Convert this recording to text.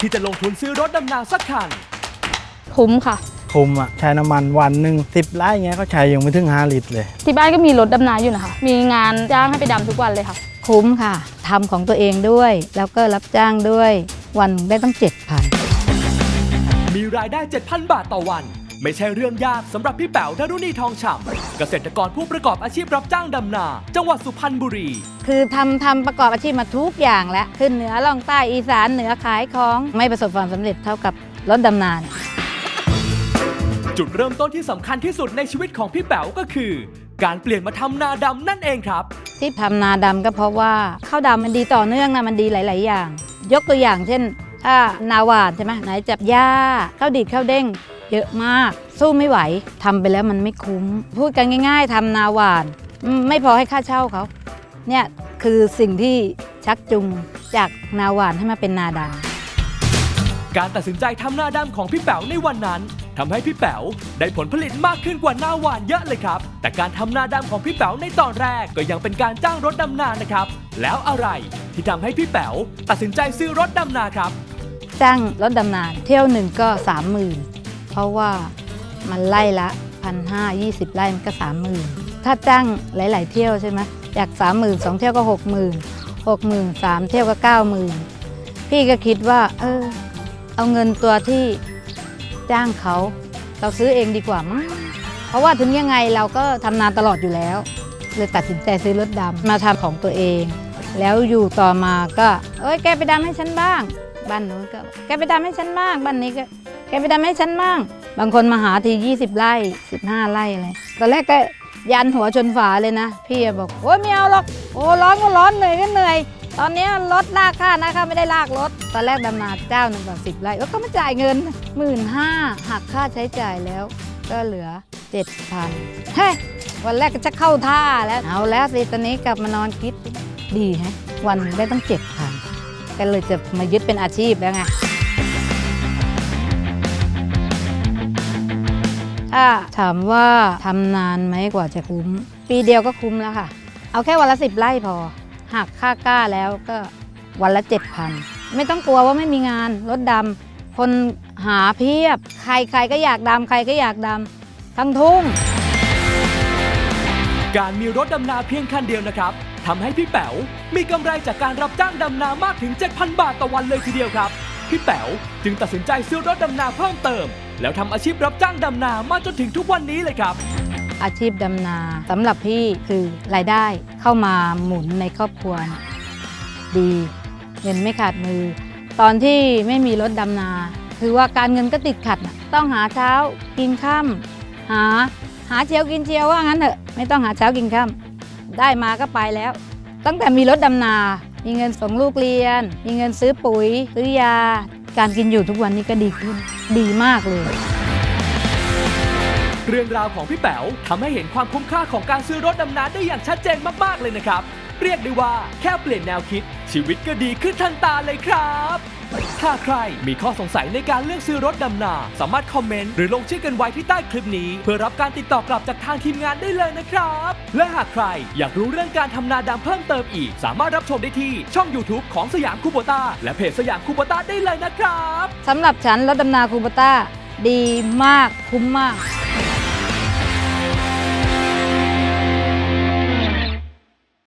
ที่จะลงทุนซื้อรถดำนาสักคัน คุ้มค่ะคุมอะใช้น้ำมันวันหนึ่งสิบไร่เงี้ยก็ใช้ยังไม่ถึง5ลิตรเลย ที่บ้านก็มีรถดำนาอยู่นะคะ มีงานจ้างให้ไปดำทุกวันเลยค่ะ คุ้มค่ะทำของตัวเองด้วย แล้วก็รับจ้างด้วย วันได้ต้องเจ็ดพันมีรายได้ 7,000 บาทต่อวัน ไม่ใช่เรื่องยากสำหรับพี่แป๋วดารุณีทองฉ่ำเกษตรกรผู้ประกอบอาชีพรับจ้างดำนา จังหวัดสุพรรณบุรี คือทำทำประกอบอาชีพมาทุกอย่างแล้วขึ้นเหนือล่องใต้อีสานเหนือขายของไม่ประสบความสำเร็จเท่ากับรถดำนาเนี่ย จุดเริ่มต้นที่สำคัญที่สุดในชีวิตของพี่แป๋วก็คือ การเปลี่ยนมาทำนาดำนั่นเองครับ ที่ทำนาดำก็เพราะว่าข้าวดำมันดีต่อเนื่องนะมันดีหลาย ๆ อย่าง ยกตัวอย่างเช่นถ้านาหวานใช่ไหมไหนจับหญ้าข้าวดีดข้าวเด้ง เยอะมาก สู้ไม่ไหวทำไปแล้วมันไม่คุ้ม พูดกันง่าย ๆทำนาหวานอืมไม่พอให้ค่าเช่าเขาเนี่ยคือสิ่งที่ชักจูงจากนาหวานให้มาเป็นนาดำการตัดสินใจทำนาดำของพี่แป๋วในวันนั้นทำให้พี่แป๋วได้ผลผลิตมากขึ้นกว่านาหวานเยอะเลยครับ แต่การทำนาดำของพี่แป๋วในตอนแรกก็ยังเป็นการจ้างรถดำนานะครับ แล้วอะไรที่ทำให้พี่แป๋วตัดสินใจซื้อรถดำนาครับ จ้างรถดำนาเที่ยวหนึ่งก็สามหมื่น เพราะว่ามันไล่ละพันห้ายี่สิบไร่มันก็สามหมื่นถ้าจ้างหลาย ๆ เที่ยวใช่ไหมจากสามหมื่นสองเที่ยวก็หกหมื่นหกหมื่นสามเที่ยวก็เก้าหมื่นพี่ก็คิดว่า เออ เอาเงินตัวที่จ้างเขา เราซื้อเองดีกว่ามั้งเพราะว่าถึงยังไงเราก็ทำนานตลอดอยู่แล้ว เลยตัดสินใจซื้อรถดำมาทำของตัวเอง แล้วอยู่ต่อมาก็ เอ้ยแกไปดำให้ฉันบ้างบ้านนู้นก็ แกไปดำให้ฉันบ้างบ้านนี้ก็ แกไปดำให้ฉันบ้าง บางคนมาหาที 20 ไร่ 15 ไร่อะไรตอนแรกก็ยันหัวชนฝาเลยนะ พี่บอกโอ้ยไม่เอาหรอก โอ้ร้อนก็ร้อนเหนื่อยก็เหนื่อย ตอนนี้รถลากค่านะคะไม่ได้ลากรถ ตอนแรกดำนาเจ้าหนึ่งต่อสิบไร่ก็มาจ่ายเงินหมื่นห้าหักค่าใช้จ่ายแล้ว ก็เหลือ7,000เฮ้ยวันแรกก็จะเข้าท่าแล้ว เอาแล้วสิตอนนี้กลับมานอนคิดดีฮะวันหนึ่งได้ต้องเจ็ดพันก็เลยจะมายึดเป็นอาชีพแล้วไง ถ้าถามว่าทำนานไหมกว่าจะคุ้ม ปีเดียวก็คุ้มแล้วค่ะ เอาแค่วันละสิบไร่พอหักค่ากล้าแล้วก็วันละเจ็ดพันไม่ต้องกลัวว่าไม่มีงานรถดำคนหาเพียบ ใครใครก็อยากดำใครก็อยากดำทั้งทุ่ง การมีรถดำนาเพียงคันเดียวนะครับทำให้พี่แป๋วมีกำไรจากการรับจ้างดำนามากถึง 7,000 บาทต่อวันเลยทีเดียวครับ พี่แป๋วจึงตัดสินใจซื้อรถดำนาเพิ่มเติม แล้วทำอาชีพรับจ้างดำนามาจนถึงทุกวันนี้เลยครับ อาชีพดำนาสำหรับพี่คือรายได้เข้ามาหมุนในครอบครัว ดีเงินไม่ขาดมือ ตอนที่ไม่มีรถดำนา คือว่าการเงินก็ติดขัดน่ะต้องหาเช้ากินค่ำหาหาเชียวกินเชียวว่างั้นเถอะไม่ต้องหาเช้ากินค่ำได้มาก็ไปแล้ว ตั้งแต่มีรถดำนา มีเงินส่งลูกเรียน มีเงินซื้อปุ๋ยซื้อยา การกินอยู่ทุกวันนี้ก็ดีขึ้น ดีมากเลย เรื่องราวของพี่แป๋วทำให้เห็นความคุ้มค่าของการซื้อรถดำน้ำได้อย่างชัดเจนมากๆเลยนะครับ เรียกได้ว่าแค่เปลี่ยนแนวคิด ชีวิตก็ดีขึ้นทันตาเลยครับ ถ้าใครมีข้อสงสัยในการเลือกซื้อรถดำนา สามารถคอมเมนต์หรือลงชื่อกันไว้ที่ใต้คลิปนี้ เพื่อรับการติดต่อกลับจากทางทีมงานได้เลยนะครับ และหากใครอยากรู้เรื่องการทำนาดำเพิ่มเติมอีก สามารถรับชมได้ที่ช่อง YouTube ของสยามคูโบต้าและเพจสยามคูโบต้าได้เลยนะครับ สำหรับฉันรถดำนาคูโบต้าดีมากคุ้มมาก